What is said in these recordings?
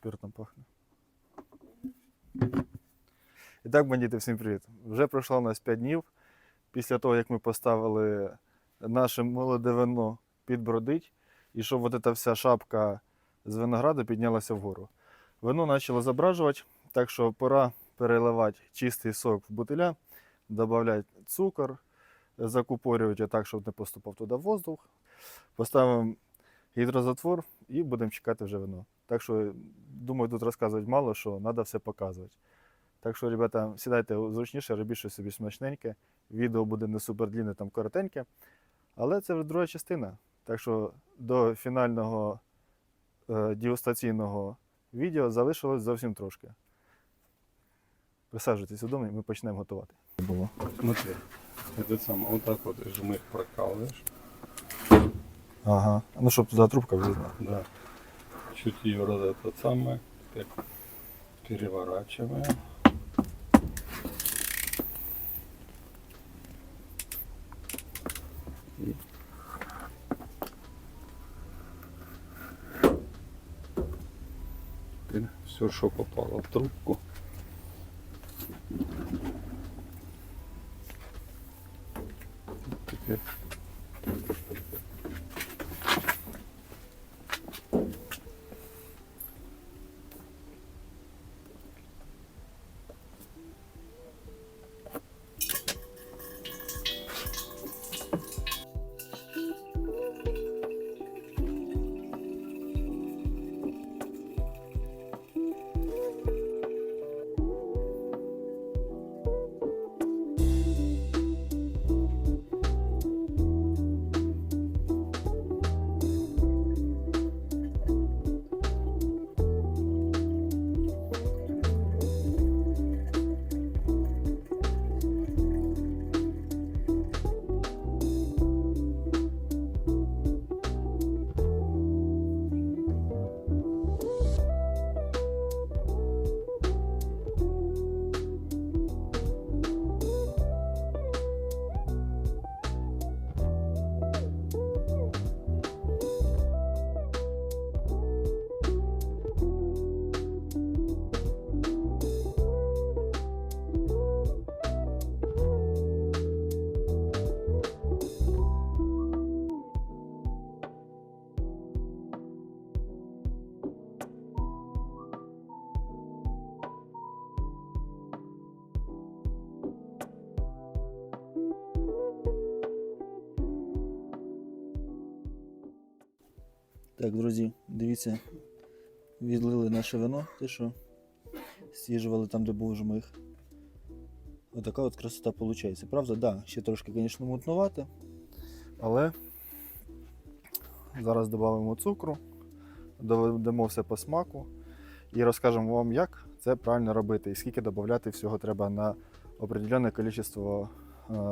спиртом пахне. І так, бандити, всім привіт. Вже пройшло у нас 5 днів після того, як ми поставили наше молоде вино підбродить, і щоб от ця вся шапка з винограду піднялася вгору. Вино почало забражувати, так що пора переливати чистий сок в бутиля, додавати цукор, закупорювати так, щоб не поступав туди воздух. Поставимо гідрозатвор і будемо чекати вже вино. Так що, думаю, тут розказувати мало, що треба все показувати. Так що, ребята, сідайте зручніше, робіть щось собі смачненьке. Відео буде не супер длінне, там коротеньке. Але це вже друга частина. Так що до фінального е, дегустаційного відео залишилось зовсім трошки. Присаджуйтесь удома і ми почнемо готувати. Було. Смотри, это сам, вот так вот жмых прокалываешь, Ага. Ну, щоб туди трубка влізла. да. Чуть ее раз это самое, так переворачиваем. И все, что попало в трубку. Так, друзі, дивіться, відлили наше вино, те, що стіжували там, де був жмих. Отака от красота виходить. Правда, да, ще трошки, звісно, мутнувати. Але зараз додамо цукру, доведемо все по смаку і розкажемо вам, як це правильно робити і скільки додати всього треба на определенне кількість е,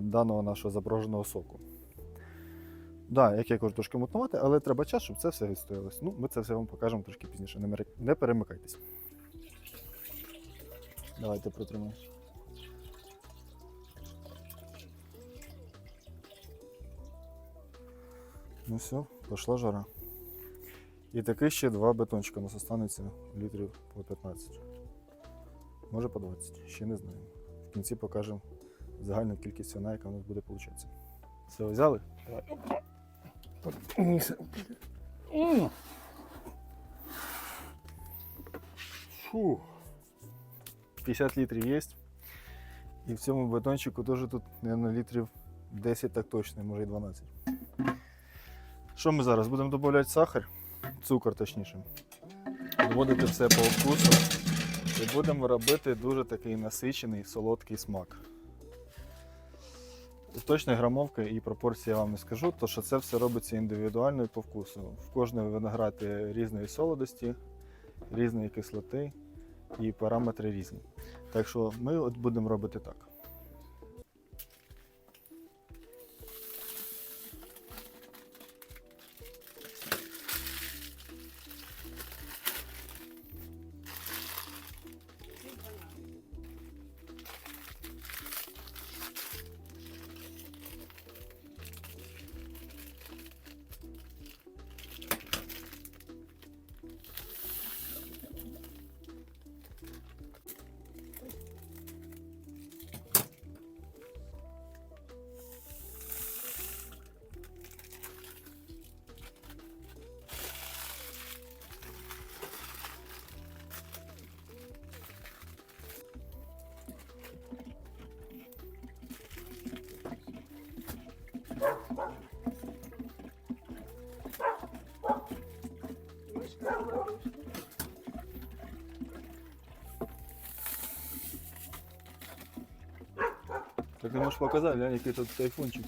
даного нашого заброженого соку. Да, як я кажу, трошки мутнувати, але треба час, щоб це все відстоялось. Ну, ми це все вам покажемо трошки пізніше. Не, перемикайтесь. Давайте протримаємо. Ну все, пішла жара. І таки ще два бетончика у нас останеться літрів по 15. Може по 20, ще не знаємо. В кінці покажемо загальну кількість вина, яка у нас буде получатися. Все, взяли? Фу. 50 літрів є. І в цьому бетончику теж тут, мабуть, літрів 10 так точно, може і 12. Що ми зараз? Будемо додавати сахар, цукор точніше. Доводити все по вкусу. І будемо робити дуже такий насичений солодкий смак. Точної грамовки і пропорції я вам не скажу, тому що це все робиться індивідуально і по вкусу. В кожної виноград різної солодості, різної кислоти і параметри різні. Так що ми от будемо робити так. Так ти можеш показати, глянь, який тут тайфунчик.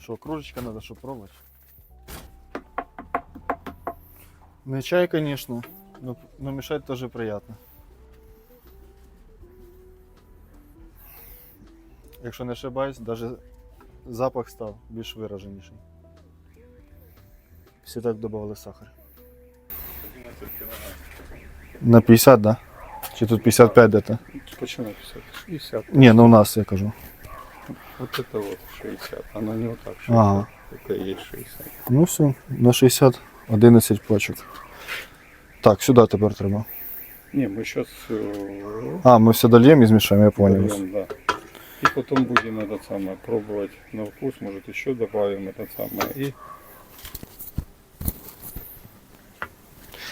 Що, кружечка надо, щоб пробувати? Не чай, конечно, но, мешать тоже приятно. Якщо не ошибаюсь, даже запах став більш вираженіший. Всі так додавали сахар. 11 килограмм. На 50, да? Чи тут 55 где-то? Почему 50? 60. Не, ну у нас я кажу. Вот это вот 60. Оно не вот так 60. Ага. Это и есть 60. Ну все, на 60, 11 пачок. Так, сюди тепер треба. Не, мы сейчас А, ми все дольємо і змішаємо, я понял. да. И потом будем это самое пробовать на вкус, может еще добавим это самое. И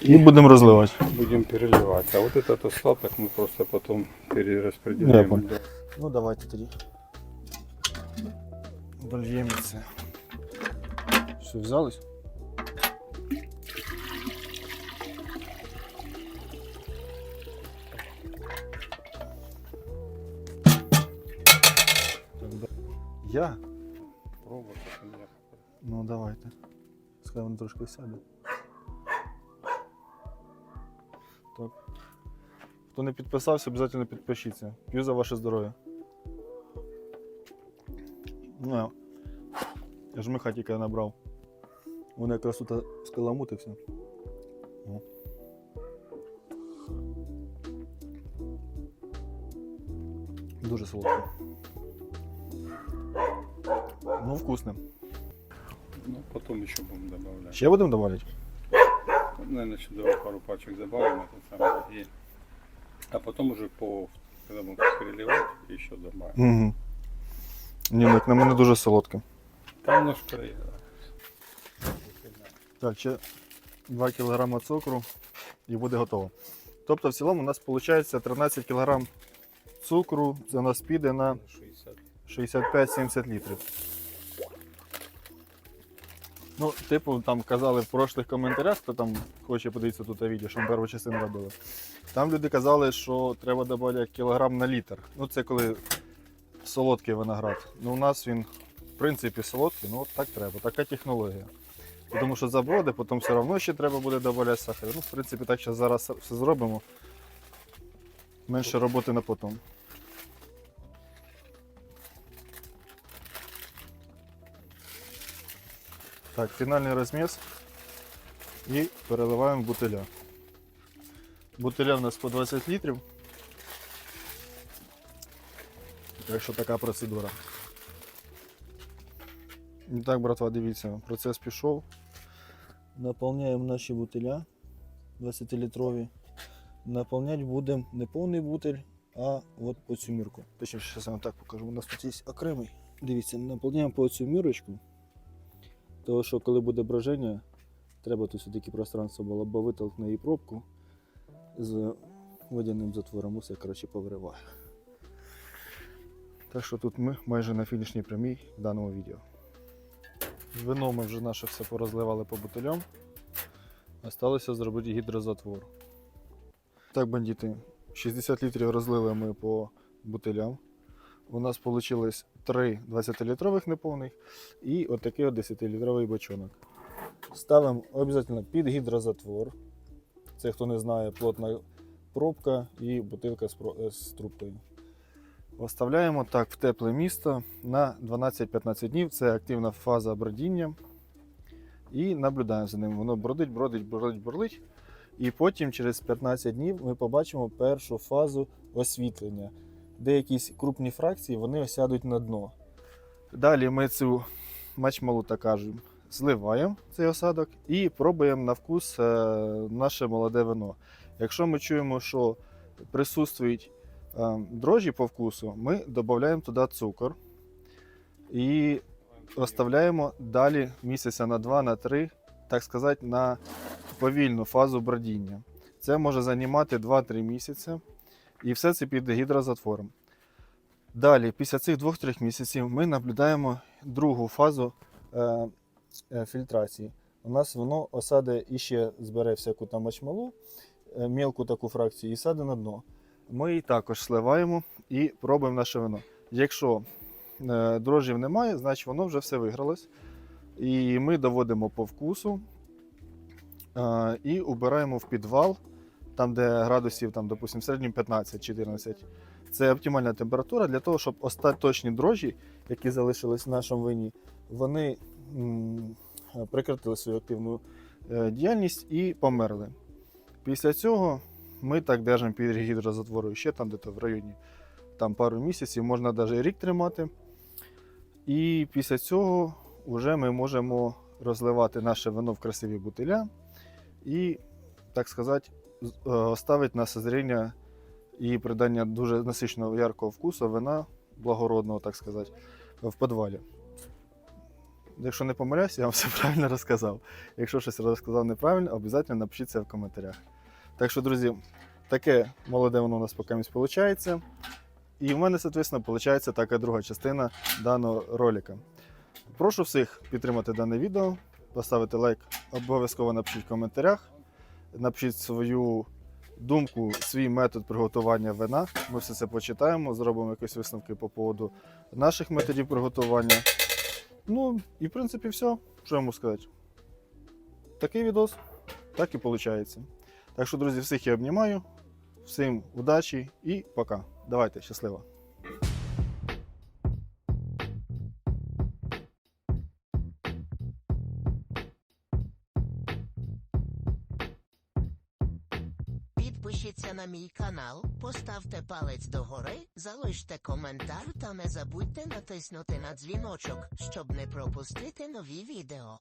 І будемо розливати. будем переливать. А вот этот остаток мы просто потом Я перераспределяем. понял. Да. Ну давайте тоді. Дольємо це. Все, взялись? Так, да. Я? Пробовать это нет. Ну давайте. Скай воно трошки сяде. Хто не підписався, обов'язково підпишіться. П'ю за ваше здоров'я. Ну, я- ж миха тільки набрав. Воно якраз тут скаламутився. О. Дуже солодке. Ну, вкусне. Ну, потом еще будем добавлять. Ще будемо додавати? Наверное, еще давай пару пачек добавим это самое. И... А потом уже по, когда будем переливать, еще добавим. Угу. Ні, ну, як на мене дуже солодке. Там и, да. Так, ще 2 кг цукру і буде готово. Тобто, в цілому у нас виходить 13 кг цукру. Це у нас піде на 65-70 літрів. Ну, типу, там казали в прошлих коментарях, хто там хоче подивитися тут відео, що ми першу частину робили. Там люди казали, що треба додати кілограм на літр. Ну, це коли солодкий виноград. Ну, у нас він, в принципі, солодкий, ну от так треба, така технологія. Тому що заброди, потім все одно ще треба буде додати сахар. Ну, в принципі, так що зараз все зробимо. Менше роботи на потім. Так, фінальний розміс і переливаємо в бутиля. Бутиля в нас по 20 літрів. Так що така процедура. І так, братва, дивіться, процес пішов. Наповняємо наші бутиля 20-літрові. Наповняти будемо не повний бутиль, а от по цю мірку. Точніше, зараз я вам так покажу. У нас тут є окремий. Дивіться, наповняємо по цю мірочку. Тому що коли буде броження, треба тут все-таки пространство було, бо витолкне її пробку з водяним затвором, усе коротше повириває. Так що тут ми майже на фінішній прямій в даному відео. Вино ми вже наше все порозливали по бутилям. Осталося зробити гідрозатвор. Так, бандити, 60 літрів розлили ми по бутилям. У нас вийшло 3 20-літрових неповних і отакий от 10-літровий бачонок. Ставимо обов'язково під гідрозатвор. Це, хто не знає, плотна пробка і бутилка з, трубкою. Оставляємо так в тепле місто на 12-15 днів. Це активна фаза бродіння. І наблюдаємо за ним. Воно бродить, бродить, бродить, бродить. І потім через 15 днів ми побачимо першу фазу освітлення де якісь крупні фракції вони осядуть на дно. Далі ми цю мачмалу, так кажемо, зливаємо цей осадок і пробуємо на вкус е, наше молоде вино. Якщо ми чуємо, що присутствують е, дрожжі по вкусу, ми додаємо туди цукор і оставляємо далі місяця на 2 на 3, так сказати, на повільну фазу бродіння. Це може займати 2-3 місяці. І все це під гідрозатвором. Далі, після цих 2-3 місяців, ми наблюдаємо другу фазу е, фільтрації. у нас воно осаде іще збере всяку там мачмалу, е, мілку таку фракцію і саде на дно. Ми її також сливаємо і пробуємо наше вино. Якщо е, дрожжів немає, значить воно вже все вигралось. І ми доводимо по вкусу е, і убираємо в підвал, там, де градусів, там, допустимо, в середньому 15-14. Це оптимальна температура для того, щоб остаточні дрожжі, які залишились в нашому вині, вони прекратили свою активну е, діяльність і померли. Після цього ми так держимо під гідрозатворою ще там, де в районі там, пару місяців, можна навіть рік тримати. І після цього вже ми можемо розливати наше вино в красиві бутиля і, так сказати, е, оставити на созріння і придання дуже насиченого яркого вкусу вина, благородного, так сказати, в підвалі. Якщо не помиляюсь, я вам все правильно розказав. Якщо щось розказав неправильно, обов'язково напишіть це в коментарях. Так що, друзі, таке молоде воно у нас поки виходить. І в мене, соответственно, виходить така друга частина даного ролика. Прошу всіх підтримати дане відео, поставити лайк, обов'язково напишіть в коментарях, напишіть свою думку, свій метод приготування вина. Ми все це почитаємо, зробимо якісь висновки по поводу наших методів приготування. Ну, і в принципі все, що я можу сказати. Такий відос, так і виходить. Так що, друзі, всіх я обнімаю, всім удачі і пока. Давайте, щасливо! На мій канал, поставте палець догори, залиште коментар та не забудьте натиснути на дзвіночок, щоб не пропустити нові відео.